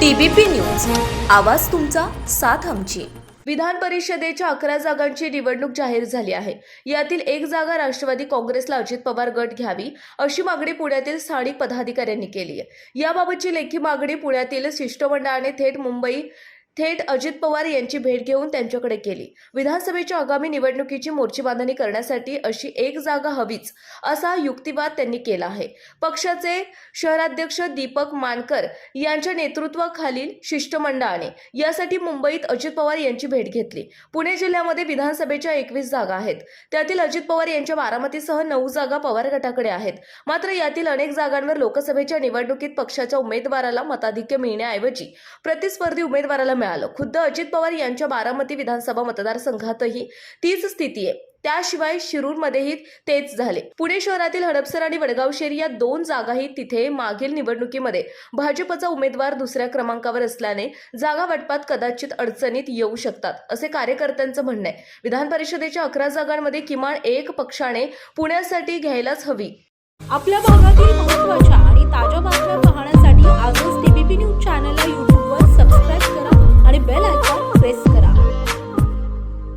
TBP news. आवाज तुमचा साथ आमची. विधान परिषदेच्या अकरा जागांची निवडणूक जाहीर झाली आहे. यातील एक जागा राष्ट्रवादी काँग्रेसला अजित पवार गट घ्यावी अशी मागणी पुण्यातील स्थानिक पदाधिकाऱ्यांनी केली आहे. याबाबतची लेखी मागणी पुण्यातील शिष्टमंडळाने थेट मुंबई थेट अजित पवार यांची भेट घेऊन त्यांच्याकडे केली विधानसभेच्या आगामी निवडणुकीची मोर्ची बांधणी करण्यासाठी अशी एक जागा हवीच असा युक्तिवाद त्यांनी केला आहे. पक्षाचे शहराध्यक्ष दीपक मानकर यांच्या नेतृत्वाखालील शिष्टमंडळाने यासाठी मुंबईत अजित पवार यांची भेट घेतली. पुणे जिल्ह्यामध्ये विधानसभेच्या एकवीस जागा आहेत. त्यातील अजित पवार यांच्या बारामतीसह नऊ जागा पवार गटाकडे आहेत. मात्र यातील अनेक जागांवर लोकसभेच्या निवडणुकीत पक्षाच्या उमेदवाराला मताधिक्य मिळण्याऐवजी प्रतिस्पर्धी उमेदवाराला मिळालं खुद्द अजित पवार यांच्या बारामती विधानसभा मतदारसंघातही तीच स्थिती आहे. त्याशिवाय शिरूरमध्येही तेच झाले. पुणे शहरातील हडपसर आणि वडगाव शेरी या दोन जागाही तिथे मागील निवडणुकीमध्ये भाजपचा उमेदवार दुसऱ्या क्रमांकावर असल्याने जागा वाटपात कदाचित अडचणीत येऊ शकतात असे कार्यकर्त्यांचं म्हणणं आहे. विधान परिषदेच्या अकरा जागांमध्ये किमान एक पक्षाने पुण्यासाठी घ्यायलाच हवी. आपल्या भागातील महत्त्वाच्या